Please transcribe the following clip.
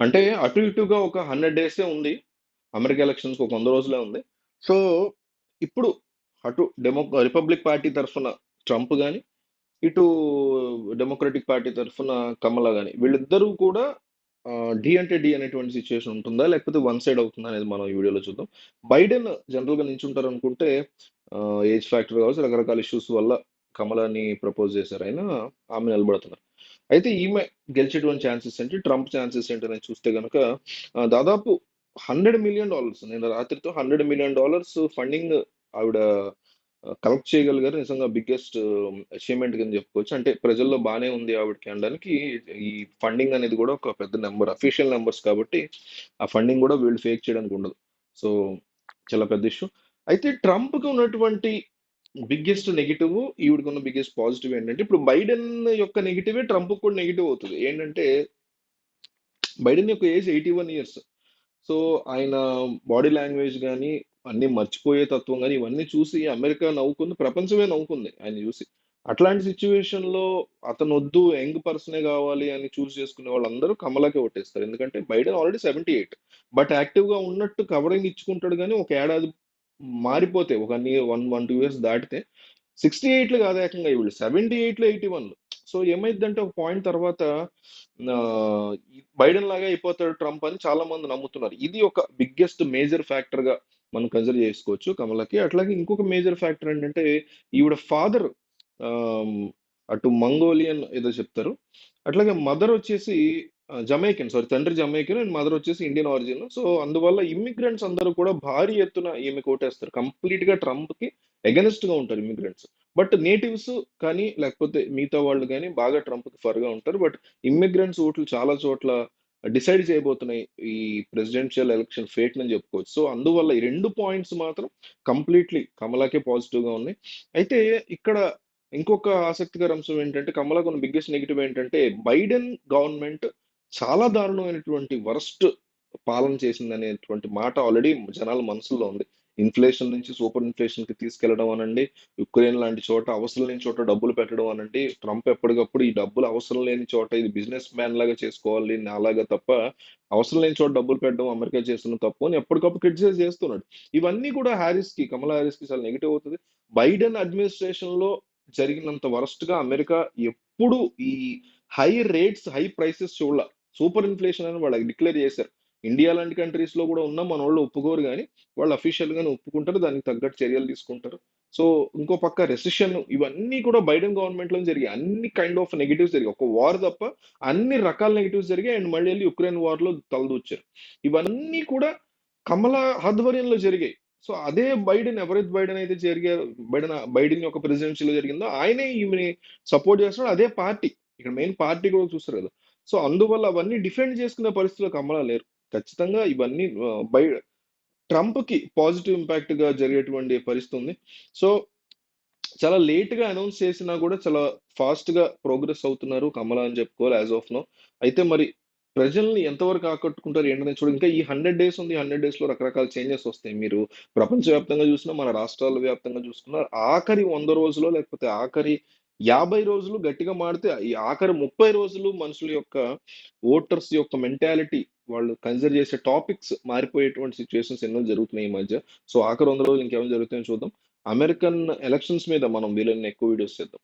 అంటే అటు ఇటుగా ఒక 100 డేసే ఉంది. అమెరికా ఎలక్షన్స్‌కి ఒక వంద రోజులే ఉంది. సో, ఇప్పుడు అటు డెమో రిపబ్లిక్ పార్టీ తరఫున ట్రంప్ కానీ ఇటు డెమోక్రటిక్ పార్టీ తరఫున కమలా కానీ వీళ్ళిద్దరూ కూడా డి అంటే డి అనేటువంటి సిచ్యువేషన్ ఉంటుందా? లేకపోతే వన్ సైడ్ అవుతుందా? అనేది మనం ఈ వీడియోలో చూద్దాం. బైడెన్ జనరల్‌గా నించుంటారు అనుకుంటే ఏజ్ ఫ్యాక్టర్ కావచ్చు, రకరకాల ఇష్యూస్ వల్ల కమలాని ప్రపోజ్ చేశారాయన. ఆమె నిలబడుతున్నారు. అయితే ఈమె గెలిచేటువంటి ఛాన్సెస్ ఏంటి? ట్రంప్ ఛాన్సెస్ ఏంటనేది చూస్తే కనుక దాదాపు హండ్రెడ్ మిలియన్ డాలర్స్ నిన్న రాత్రితో $100,000,000 ఫండింగ్ ఆవిడ కలెక్ట్ చేయగలిగారు. నిజంగా బిగ్గెస్ట్ అచీవ్‌మెంట్ కింద చెప్పుకోవచ్చు. అంటే ప్రజల్లో బాగానే ఉంది ఆవిడకి అనడానికి ఈ ఫండింగ్ అనేది కూడా ఒక పెద్ద నెంబర్ అఫీషియల్ నెంబర్స్ కాబట్టి ఆ ఫండింగ్ కూడా వీళ్ళు ఫేక్ చేయడానికి ఉండదు. సో, చాలా పెద్ద ఇష్యూ. అయితే ట్రంప్‌కి ఉన్నటువంటి బిగ్గెస్ట్ నెగిటివ్ ఈవిడకున్న బిగ్గెస్ట్ పాజిటివ్ ఏంటంటే ఇప్పుడు బైడెన్ యొక్క నెగిటివే ట్రంప్ కూడా నెగిటివ్ అవుతుంది ఏంటంటే బైడెన్ యొక్క ఏజ్ 81 ఇయర్స్. సో, ఆయన బాడీ లాంగ్వేజ్ కానీ అన్ని మర్చిపోయే తత్వం కానీ ఇవన్నీ చూసి అమెరికా నవ్వుకుంది. ప్రపంచమే నవ్వుకుంది ఆయన్ని చూసి. అట్లాంటి సిట్యుయేషన్‌లో అతనొద్దు యంగ్ పర్సనే కావాలి అని చూస్ చేసుకునే వాళ్ళందరూ కమలాకే ఓటేస్తారు. ఎందుకంటే బైడెన్ ఆల్రెడీ 78 బట్ యాక్టివ్‌గా ఉన్నట్టు కవరింగ్ ఇచ్చుకుంటాడు కానీ ఒక ఏడాది మారిపోతే ఒక వన్ వన్ టూ ఇయర్స్ దాటితే 68లో కాదు ఏకంగా ఈవిడ 78లో 81 సో, ఏమైద్దంటే ఒక పాయింట్ తర్వాత బైడెన్ లాగా అయిపోతాడు ట్రంప్ అని చాలా మంది నమ్ముతున్నారు. ఇది ఒక బిగ్గెస్ట్ మేజర్ ఫ్యాక్టర్‌గా మనం కన్సిడర్ చేసుకోవచ్చు కమలకి. అట్లాగే ఇంకొక మేజర్ ఫ్యాక్టర్ ఏంటంటే ఈవిడ ఫాదర్ అటు మంగోలియన్ ఏదో చెప్తారు. అట్లాగే మదర్ వచ్చేసి జమైకన్ సారీ తండ్రి జమైకన్ అండ్ మదర్ వచ్చేసి ఇండియన్ ఆరిజిన్. సో, అందువల్ల ఇమ్మిగ్రెంట్స్ అందరూ కూడా భారీ ఎత్తున ఈమెకు ఓటేస్తారు. కంప్లీట్‌గా ట్రంప్‌కి అగైన్స్ట్‌గా ఉంటారు ఇమ్మిగ్రెంట్స్. బట్ నేటివ్స్ కానీ, లేకపోతే మిగతా వాళ్ళు కానీ బాగా ట్రంప్‌కి ఫర్‌గా ఉంటారు. బట్ ఇమ్మిగ్రెంట్స్ ఓట్లు చాలా చోట్ల డిసైడ్ చేయబోతున్నాయి. ఈ ప్రెసిడెన్షియల్ ఎలక్షన్ ఫేట్ అని చెప్పుకోవచ్చు. సో, అందువల్ల ఈ రెండు పాయింట్స్ మాత్రం కంప్లీట్‌లీ కమలాకే పాజిటివ్గా ఉన్నాయి. అయితే ఇక్కడ ఇంకొక ఆసక్తికర అంశం ఏంటంటే కమలాకున్న బిగ్గెస్ట్ నెగెటివ్ ఏంటంటే బైడెన్ గవర్నమెంట్ చాలా దారుణమైనటువంటి వరస్ట్ పాలన చేసిందనేటువంటి మాట ఆల్రెడీ జనాల మనసులో ఉంది. ఇన్‌ఫ్లేషన్ నుంచి సూపర్ ఇన్ఫ్లేషన్కి తీసుకెళ్ళడం అనండి, యుక్రెయిన్ లాంటి చోట అవసరం లేని చోట డబ్బులు పెట్టడం అనండి, ట్రంప్ ఎప్పటికప్పుడు ఈ డబ్బులు అవసరం లేని చోట ఇది బిజినెస్ మ్యాన్ లాగా చేసుకోవాలి నాలాగా తప్ప, అవసరం లేని చోట డబ్బులు పెట్టడం అమెరికా చేస్తున్న తప్పు అని ఎప్పటికప్పుడు క్రిటిసైజ్ చేస్తున్నాడు. ఇవన్నీ కూడా హారిస్‌కి, కమలా హారిస్‌కి చాలా నెగిటివ్ అవుతుంది బైడెన్ అడ్మినిస్ట్రేషన్‌లో జరిగినంత వరస్ట్‌గా అమెరికా ఎప్పుడు ఈ హై రేట్స్, హై ప్రైసెస్ చూడాలి సూపర్ ఇన్‌ఫ్లేషన్ అని వాళ్ళు డిక్లేర్ చేశారు. ఇండియా లాంటి కంట్రీస్‌లో కూడా ఉన్న మన వాళ్ళు ఒప్పుకోరు కానీ వాళ్ళు అఫీషియల్‌గానే ఒప్పుకుంటారు. దానికి తగ్గట్టు చర్యలు తీసుకుంటారు. సో, ఇంకో పక్క రెసిషన్ ఇవన్నీ కూడా బైడెన్ గవర్నమెంట్లో జరిగాయి. అన్ని కైండ్ ఆఫ్ నెగిటివ్స్ జరిగాయి. ఒక వార్ తప్ప అన్ని రకాల నెగిటివ్స్ జరిగాయి. అండ్ మళ్ళీ వెళ్ళి యుక్రెయిన్ వార్‌లో తలదూర్చారు. ఇవన్నీ కూడా కమల ఆధ్వర్యంలో జరిగాయి. సో, అదే బైడెన్ ఎవరైతే బైడెన్ అయితే జరిగారు బైడెన్ బైడెన్ యొక్క ప్రెసిడెన్సీలో జరిగిందో ఆయనే ఈమెని సపోర్ట్ చేస్తున్నాడు. అదే పార్టీ. ఇక్కడ మెయిన్ పార్టీ కూడా చూస్తారు కదా! సో, అందువల్ల అవన్నీ డిఫెండ్ చేసుకునే పరిస్థితిలో కమలా లేరు. ఖచ్చితంగా ఇవన్నీ బై ట్రంప్‌కి పాజిటివ్ ఇంపాక్ట్‌గా జరిగేటువంటి పరిస్థితి ఉంది. సో, చాలా లేట్‌గా అనౌన్స్ చేసినా కూడా చాలా ఫాస్ట్‌గా ప్రోగ్రెస్ అవుతున్నారు కమలా అని చెప్పుకోవాలి యాజ్ ఆఫ్ నో అయితే మరి ప్రజల్ని ఎంతవరకు ఆకట్టుకుంటారు ఏంటనే చూడాలి. ఇంకా ఈ 100 డేస్ ఉంది. హండ్రెడ్ డేస్‌లో రకరకాల చేంజెస్ వస్తాయి. మీరు ప్రపంచవ్యాప్తంగా చూసినా, మన రాష్ట్రాల వ్యాప్తంగా చూసుకున్నా ఆఖరి వంద రోజులో లేకపోతే ఆఖరి 50 రోజులు గట్టిగా మాడితే ఈ ఆఖరి 30 రోజులు మనుషుల యొక్క ఓటర్స్ యొక్క మెంటాలిటీ వాళ్ళు కన్సిడర్ చేసే టాపిక్స్ మారిపోయేటువంటి సిచ్యువేషన్స్ ఎన్నో జరుగుతున్నాయి ఈ మధ్య. సో, ఆఖరి వంద రోజులు ఇంకేమైనా జరుగుతాయో చూద్దాం. అమెరికన్ ఎలక్షన్స్ మీద మనం వీలైన ఎక్కువ వీడియోస్ చేద్దాం.